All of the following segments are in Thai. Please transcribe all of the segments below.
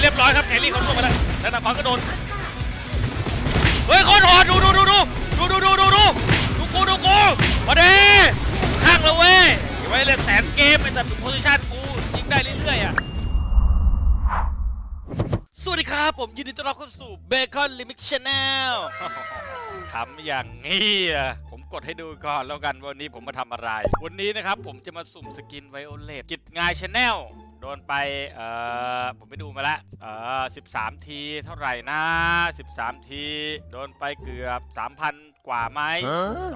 เรียบร้อยครับแครี่เขาลงมาแล้วแล้วนางฟ้าก็โดนเฮ้ยคนหอดดูดูดูดูดูดูดูดูดูดูกูดูกูมาดิข้างแล้วเว้ยไว้เล่นแสนเกมไอ้สัตว์โพสิชันกูยิงได้เรื่อยๆอะสวัสดีครับ ผมยินดีต้อนรับเข้าสู่ Bacon Limit Channel ขำอย่างนี้อะผมกดให้ดูก่อนแล้วกันวันนี้ผมมาทำอะไร วันนี้นะครับผมจะมาสุ่มสกินไวโอเลตกิจงายชาแนลโดนไปเอ่อผมไปดูมาละเอ่อ13 ทีเท่าไหร่นะ 13 ที โดนไปเกือบ 3,000 กว่าไหม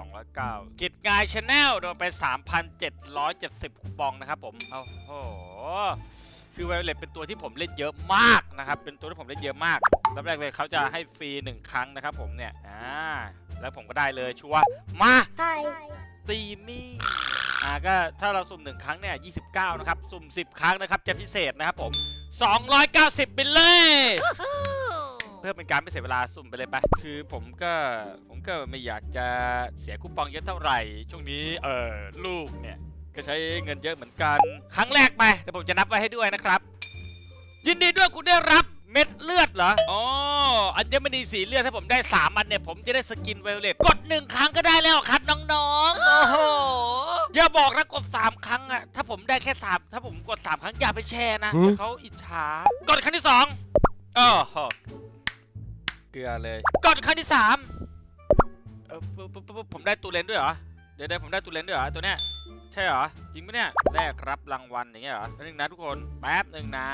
209กิจงายชาแนลโดนไป 3,770คูปองนะครับผม โอ้โห คือไวโอเลตเป็นตัวที่ผมเล่นเยอะมากนะครับ เป็นตัวที่ผมเล่นเยอะมากรับแรกเลยเขาจะให้ฟรีหนึ่งครั้งนะครับ ผมเนี่ย อ่า แล้วผมก็ได้เลยชัวร์มา Hi. ตีมี่ อ่า ก็ถ้าเราสุ่มหนึ่งครั้งเนี่ย29 นะครับ สุ่ม 10 ครั้งนะครับ จะพิเศษนะครับผม 290ไปเลย เพื่อเป็นการไม่เสียเวลาสุ่มไปเลยไป คือผมก็ผมก็ไม่อยากจะเสียคูปองเยอะเท่าไหร่ ช่วงนี้ เออลูกเนี่ย ก็ใช้เงินเยอะเหมือนกัน ครั้งแรกไปเดี๋ยวผมจะนับไว้ให้ด้วยนะครับ ยินดีด้วยคุณได้รับเม็ดเลือดเหรอ อ๋อ อัญมณีสีเลือดถ้าผมได้ 3 อันเนี่ย ผมจะได้สกินไวโอเลตกด 1 ครั้งก็ได้แล้วครับน้องๆ โอ้โห อย่าบอกนะกด 3 ครั้งอะถ้าผมได้แค่ 3 ถ้าผมกด 3 ครั้งอย่าไปแชร์นะเดี๋ยวเขาอิจฉากดครั้งที่2อ๋อโหเกลือเลย กดครั้งที่3เออปุ๊บปุ๊บปุ๊บผมได้ตูเลนด้วยเหรอเดี๋ยวเดี๋ยวผมได้ตูเลนด้วยเหรอตัวเนี้ย ใช่เหรอ จริงปะเนี่ยแลกรับรางวัลอย่างเงี้ยเหรอแป๊บนึงนะทุกคนแป๊บหนึ่งนะ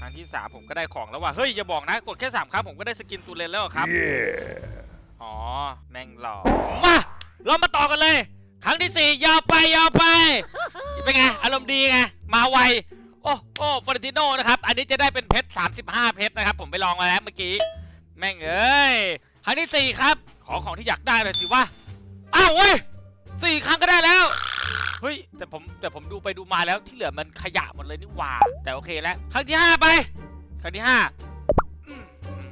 ครั้งที่ 3 ผมก็ได้ของแล้วว่ะเฮ้ยอย่าบอกนะกดแค่3ครั้งผมก็ได้สกินตูเลนแล้วเหรอครับอ๋อแม่งหลอกมาเรามาต่อกันเลย ครั้งที่4ยาวไปยาวไปเป็นไงอารมณ์ดีไงมาไวโอ้โอ้ฟอร์ติโนนะครับ อันนี้จะได้เป็นเพชร 35 เพชรนะครับ ผมไปลองมาแล้วเมื่อกี้ แม่งเอ้ย ครั้งที่ 4 ครับ ขอของที่อยากได้เลยสิวะ อ้าวเว้ยสี่ครั้งก็ได้แล้ว เฮ้ยแต่ผมแต่ผมดูไปดูมาแล้วที่เหลือมันขยะหมดเลยนี่หว่า แต่โอเคแล้วครั้งที่5ไปครั้งที่5อืมอืม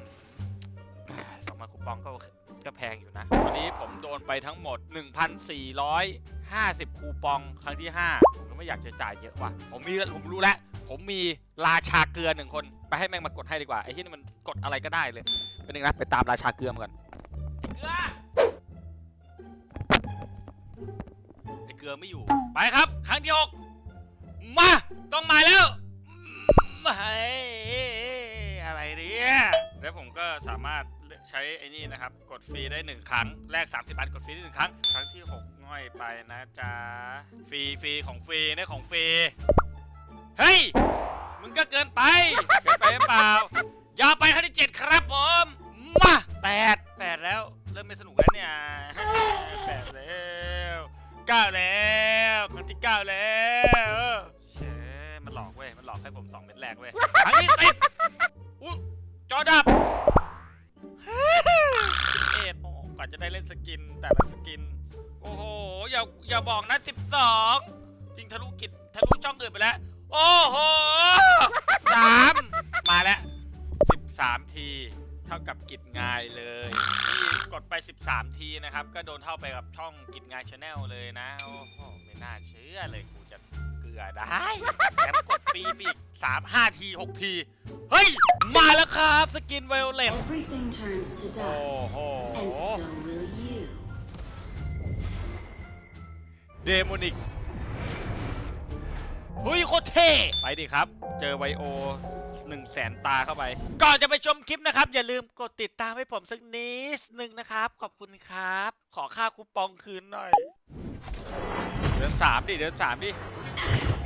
อ่าสองมาคูปองก็โอเคก็แพงอยู่นะ วันนี้ผมโดนไปทั้งหมด 1,450 คูปองครั้งที่ 5 ผมก็ไม่อยากจะจ่ายเยอะว่ะ ผมมีผมรู้แล้ว ผมมีราชาเกลือหนึ่งคน ไปให้แม่งมากดให้ดีกว่า ไอ้ที่นี่มันกดอะไรก็ได้เลย เป็นหนึ่งนะ ไปตามราชาเกลือมาก่อนไอ้เกลือ เกลือไม่อยู่ ไปครับ ครั้งที่หกมา ต้องมาแล้วไม่อะไรเนี่ยแล้วผมก็สามารถใช้ไอ้นี่นะครับ กดฟรีได้หนึ่งครั้ง แลก30อันกดฟรีได้หนึ่งครั้ง ครั้งที่ 6 ง่อยไปนะจ๊ะ ฟรีฟรีของฟรีได้ของฟรี เฮ้ย มึงก็เกินไป เกินไปหรือเปล่า ยาวไปครั้งที่ 7 ครับผม มาแปดแปดแล้ว เริ่มไม่สนุกแล้วเนี่ยแปดแล้ว เก้าแล้วครั้งที่เก้าแล้วเชมันหลอกเว้ย มันหลอกให้ผมสองเม็ดแรกเว้ยครั้งที่สิบอุ๊ยจอดับเอ็ดโอ้กว่าจะได้เล่นสกินแต่ละสกิน โอ้โห อย่าอย่าบอกนะสิบสองจริงทะลุกิจทะลุช่องอื่นไปแล้ว โอ้โหสามมาแล้วสิบสามที เท่ากับกิจงายเลยที่กดไป 13 ทีนะครับ ก็โดนเท่าไปกับช่องกิจงายชาแนลเลยนะ โอ้โหไม่น่าเชื่อเลยกูจะเกลือได้แถมกดฟรีไปอีก3 5 ที 6 ที เฮ้ย มาแล้วครับสกินไวโอเลต Everything turns to โอ้ dust, โห and so will you. เดโมนิกเฮ้ยโคตรเท่ไปดิครับ เจอไวโอ 1 0 0 0 0แสนตาเข้าไป ก่อนจะไปชมคลิปนะครับ อย่าลืมกดติดตามให้ผมสักนิดหนึ่งนะครับ ขอบคุณครับ ขอค่าคูปองคืนหน่อย เดินสามดิ เดินสามดิ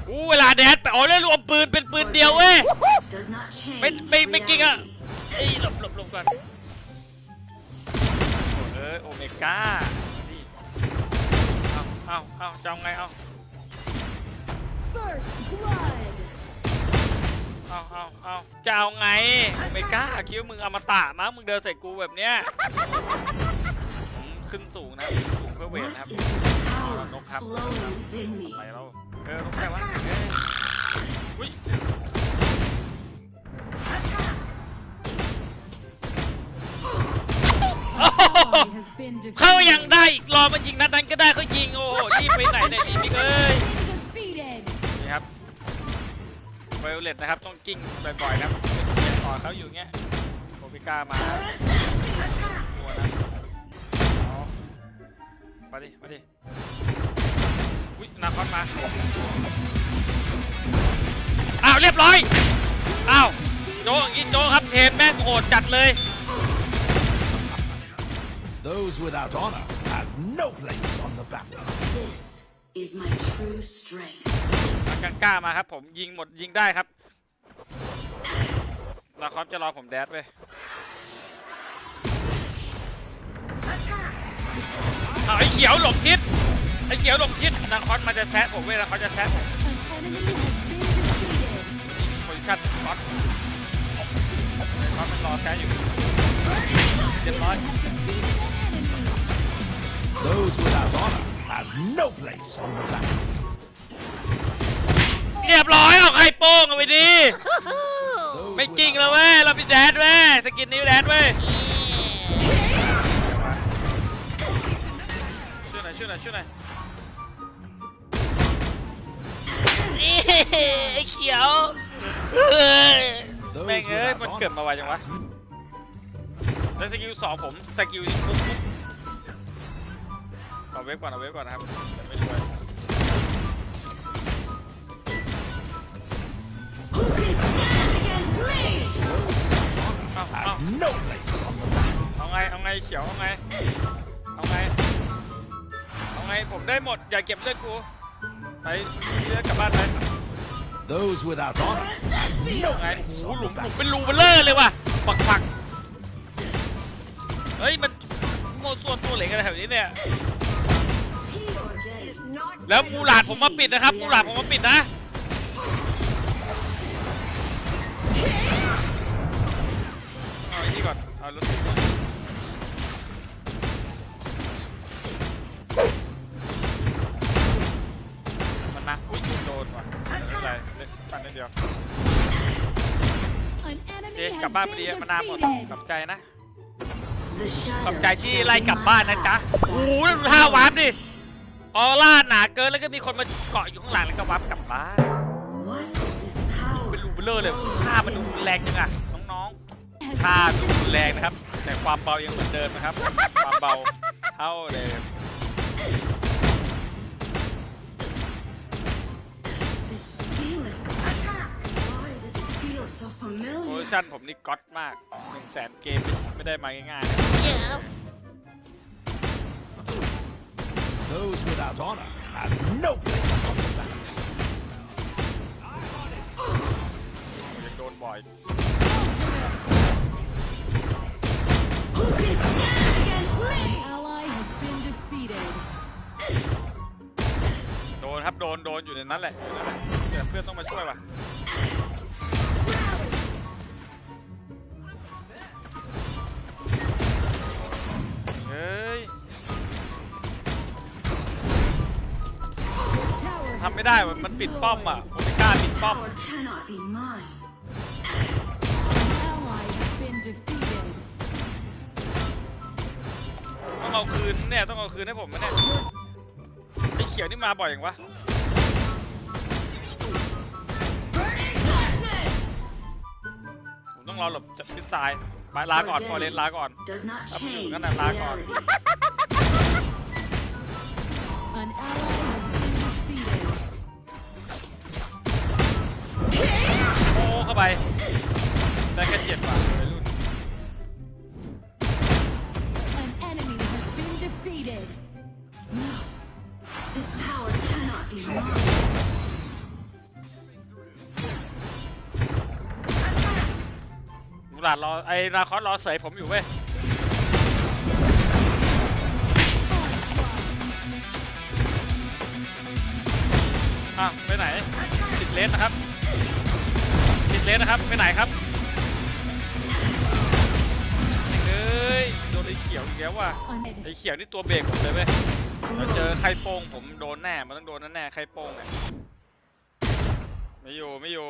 อู้เวลาแดดไปอ๋อแล้วรวมปืนเป็นปืนเดียวเว้ย Does not change ไม่ไม่ไม่จริงอะ reality. เอ้ยหลบหลบหลบก่อนเออโอเมก้านี่เอาเอาเอาจะเอาไงเอา First blood. เอาเอาเอาจะเอาไงโอเมก้าคิดว่ามึงอมตะมั้งมึงเดินใส่กูแบบเนี้ยผมขึ้นสูงนะขึ้นสูงเพื่อเวทนะครับ is this power Nốc hấp. flowing within me? ไปแล้วเออลงไปวะเอ้ยอุ้ยเข้ายังได้อีกรอมันยิงนัดนั้นก็ได้เขายิงโอ้โหรีบไปไหนเนี่ยรีบเอ้ย ไวโอเลตนะครับ ต้องกิ้งบ่อยๆนะครับต่อเขาอยู่เงี้ยโอเมก้ามาตัวนะเอามาดิ มาดิ อุ้ยนาคอนมา อ้าว เรียบร้อย อ้าว โจอย่างงี้โจครับเทมแม่งโหดจัดเลย Those without honor have no place on the battlefield. This is my true strength. กังก้ามาครับ ผมยิงหมดยิงได้ครับนาคอนจะรอผมแดดเว้ยเอาไอ้เขียวหลบทิศไอ้เขียวหลบทิศนาคอนมันจะแซะผมเว้ยนาคอนจะแซะผมโพซิชั่นน็อตน็อตมันรอแซะอยู่เรียบร้อย Those without honor have no place on the battlefield. เรียบร้อยเอาไข่โป้งเอาไปดี Those ไม่จริง without แล้วเว้ยเราเป็นแดดเว้ยสกินนี้แดดเว้ยช่วยหน่อยช่วยหน่อยช่วยหน่อยนี่ไอ้เขียวเฮ้ย Those แม่งเอ้ย without มันเกิด honor มาไวจังวะแล้วสกิลสองผมสกิลนี้ปุ๊บปุ๊บเอาเวฟก่อนเอาเวฟก่อนนะครับเดี๋ยวไม่ช่วย Who can stand against me? เอาเอา no light from the เอาไง เอาไง เขียว เอาไง เอาไง เอาไง ผมได้หมด อย่าเก็บเลือดกู ไปเลือดกลับบ้านไป Those without honor have no ไง place โอ้โหหลุมหลุมเป็นรูเบลเลอร์เลยว่ะ ปักปักเฮ้ย มันโมวส่วนตัวเหล็กอะไรแถวนี้เนี่ย แล้วมูหลาดผมมาปิดนะครับ มูหลาดผมมาปิดนะ ไอ้นี่ก่อน เอารถติดก่อนมันนะอุ้ยโดนว่ะไม่เป็นไรเล่นสั้นนิดเดียว An เอ๊ะ enemy กลับ has บ้านพอ been ดีมานาวหมด defeated. ขอบใจนะ The ขอบ shadows ใจที่ shall ไล่กลับ be บ้าน my นะจ๊ะ path. โอ้โหดูท่าวาร์ปดิ ออร่าหนาเกินแล้วก็มีคนมาเกาะอยู่ข้างหลังแล้วก็วาร์ปกลับบ้าน What is this power? เป็นรูเบลเลอร์เลยท่ามันดูแรงจังอะน้อง Has ๆ ท่า been ดูแรงนะครับ แต่ความเบายังเหมือนเดิมนะครับ ความเบาเท่าเดิม This feeling. Why does it feel so โพ familiar? ซิชั่นผมนี่ก๊อตมากหนึ่งแสนเกมไม่ได้มาง่ายๆนะ Those without honor have no place on the battlefield. ยังโดนบ่อย โดนครับ โดน โดนอยู่ในนั้นแหละอยู่ในนั้นแหละแต่เพื่อนต้องมาช่วยว่ะ เฮ้ยทำไม่ได้ว่ะมันปิดป้อมอะโอเมก้าปิดป้อม Power cannot be mine. ต้องเอาคืนเนี่ยต้องเอาคืนให้ผมนะเนี่ยไอ้เขียวนี่มาบ่อยอย่างวะ Burning darkness ผมต้องรอหลบจากพิซซายไปลาก่อนฟอเรนลาก่อน does not Apa change dulu, kan nak lakon. reality. An ally has been defeated. โอ้เข้าไปได้แค่เจ็ดบาาดรอไอ้นาคอสรอเสยผมอยู่เว้ยอ้าวไปไหนติดเลสนะครับติดเลสนะครับไปไหนครับเฮ้ยโดนไอ้เขียวอีกแล้วว่ะไอ้เขียวนี่ตัวเบรกผมเลยเว้ยเราเจอไข่โป้งผมโดนแน่มันต้องโดนแน่ๆไข่โป้งเนี่ยไม่อยู่ไม่อยู่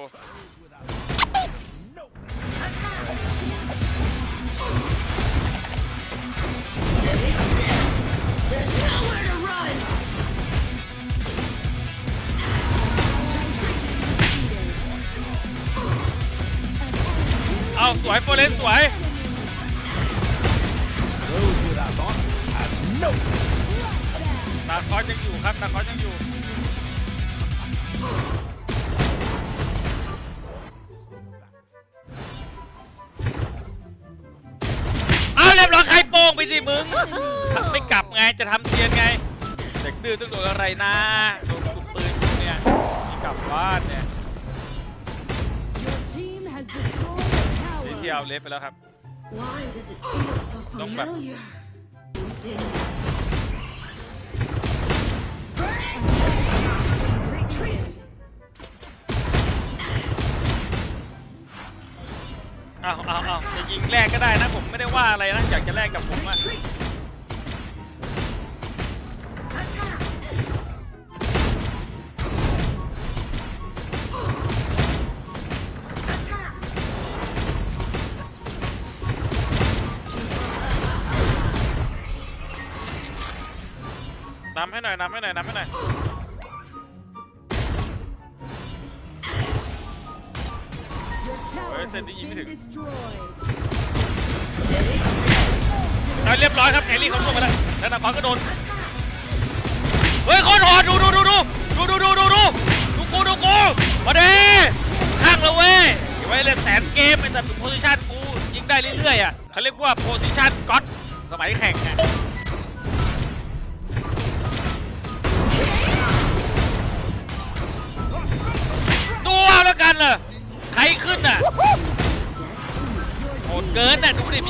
เอาสวยโฟเรนสวย Those without honor have no place. นาคอสยังอยู่ครับนาคอสยังอยู่ สิมึงทำไม่กลับไงจะทำเทียนไง เด็กดื้อต้องโดนอะไรนะโดนขุดปืนอยู่เนี่ยมีกลับบ้านเนี่ย Your team has destroyed a นี่ tower. ที่เอาเลฟไปแล้วครับ Why does it feel so Don't back. familiar? Within Retreat! เอาเอาเอาจะยิงแรกก็ได้นะผมไม่ได้ว่าอะไรนะอยากจะแลกกับผมอะนำให้หน่อยนำให้หน่อยนำให้หน่อย tower Ôi, has sao tự nhiên mới been được? destroyed. เอาเรียบร้อยครับแครี่เขาลงไปแล้วแล้วนาคอนก็โดน เฮ้ยโคนหอดดูดูดูดูดูดูดูดูดูดูกูดูกูมาดิข้างแล้วเว้ยอย่าไว้เล่นแสนเกมไอ้สัตว์โพซิชันกูยิงได้เรื่อยๆอะเขาเรียกว่าโพซิชันก็อตสมัยแข่งอะ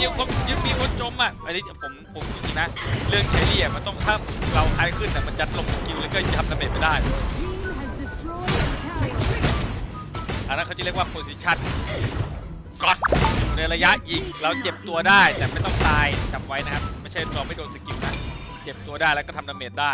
มีคนยังมีคนจมอะอันนี้ผมผมจริงๆนะ เรื่องแครี่อะมันต้องถ้าเราใครขึ้นอะมันจะหลบสกิลแล้วก็ทำดาเมจไม่ได้อันนั้นเขาจะเรียกว่า position ก็ในระยะยิงเราเจ็บตัวได้แต่ไม่ต้องตายจำไว้นะครับ ไม่ใช่เราไม่โดนสกิลนะ เจ็บตัวได้แล้วก็ทำดาเมจได้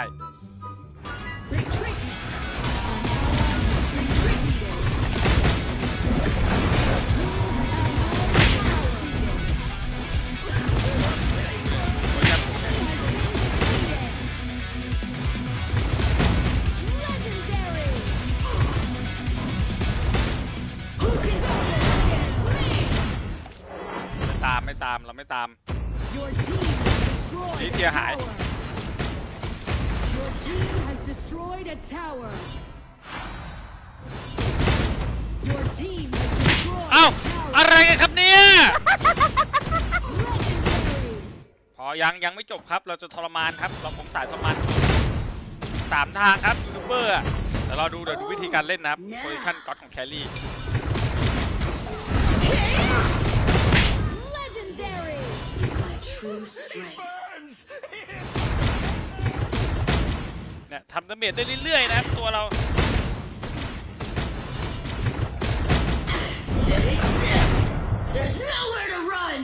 ไม่ตามเราไม่ตาม Your team has destroyed Đi a kia Hải. tower. Your team has destroyed a tower. Your team has destroyed เอ้า a tower. อะไรกันครับเนี่ย Legendary. พอยังยังไม่จบครับ เราจะทรมานครับ เราคงสายทรมานสามทางครับยูทูบเบอร์อะแต่เราดูเดี๋ยวดูวิธีการเล่นนะครับ position ก็อตของแครี่ true strength. เนี่ยทำดาเมจได้เรื่อยๆนะครับตัวเรา There's nowhere to run!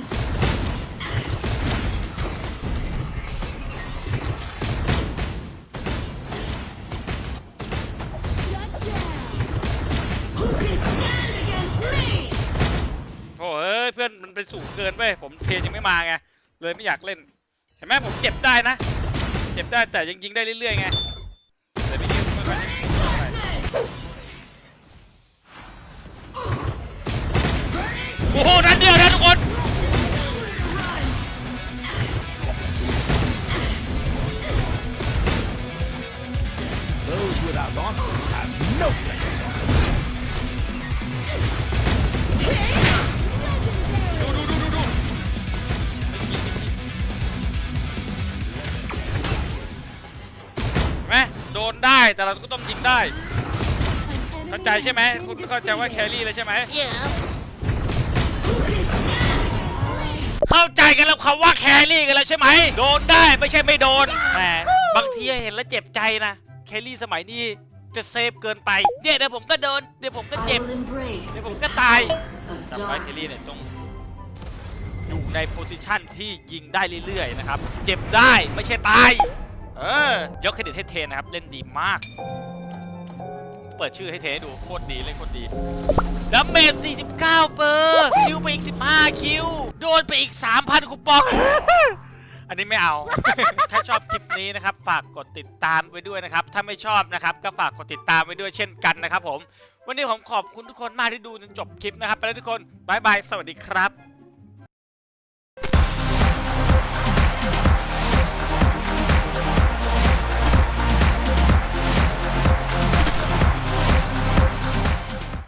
Shut down. Who can stand against me? โอ้เอ้ยเพื่อนมันไปสูงเกินไปผมเทรนยังไม่มาไง เลยไม่อยากเล่นเห็นไหมผมเจ็บได้นะ เจ็บได้แต่ยังยิงได้เรื่อยๆไงเลยไม่ยิงไม่ได้ยิงเท่าไหร่โอ้โหนัดเดียว แต่เราก็ต้องยิงได้ An เข้า enemy ใจใช่ไหม has been คุณเข้าใจว่าแค defeated. รี่เลยใช่ไหม Who can stand against me? เข้าใจกันแล้วคำว่าแครี่กันแล้วใช่ไหมโดนได้ไม่ใช่ไม่โดนแหมบางทีเห็นแล้วเจ็บใจนะแครี่สมัยนี้จะเซฟเกินไปเนี่ยเดี๋ยวผมก็โดนเดี๋ยวผมก็ I เจ็บ will embrace เดี๋ยวผม the ก็ตาย power of จำไว้แครี่เนี่ย darkness. ต้องอยู่ในโพซิชันที่ยิงได้เรื่อยๆนะครับ เจ็บได้ไม่ใช่ตาย เออยกเครดิตให้เทนนะครับ เล่นดีมาก เปิดชื่อให้เทดูโคตรดีเล่นโคตรดีดัมเมจ49 เปอร์คิวไปอีก 15 คิว โดนไปอีก 3,000 คูปอง อันนี้ไม่เอา ถ้าชอบคลิปนี้นะครับ ฝากกดติดตามไว้ด้วยนะครับ ถ้าไม่ชอบนะครับ ก็ฝากกดติดตามไว้ด้วยเช่นกันนะครับผม วันนี้ผมขอบคุณทุกคนมากที่ดูจนจบคลิปนะครับ ไปแล้วทุกคนบายบาย สวัสดีครับ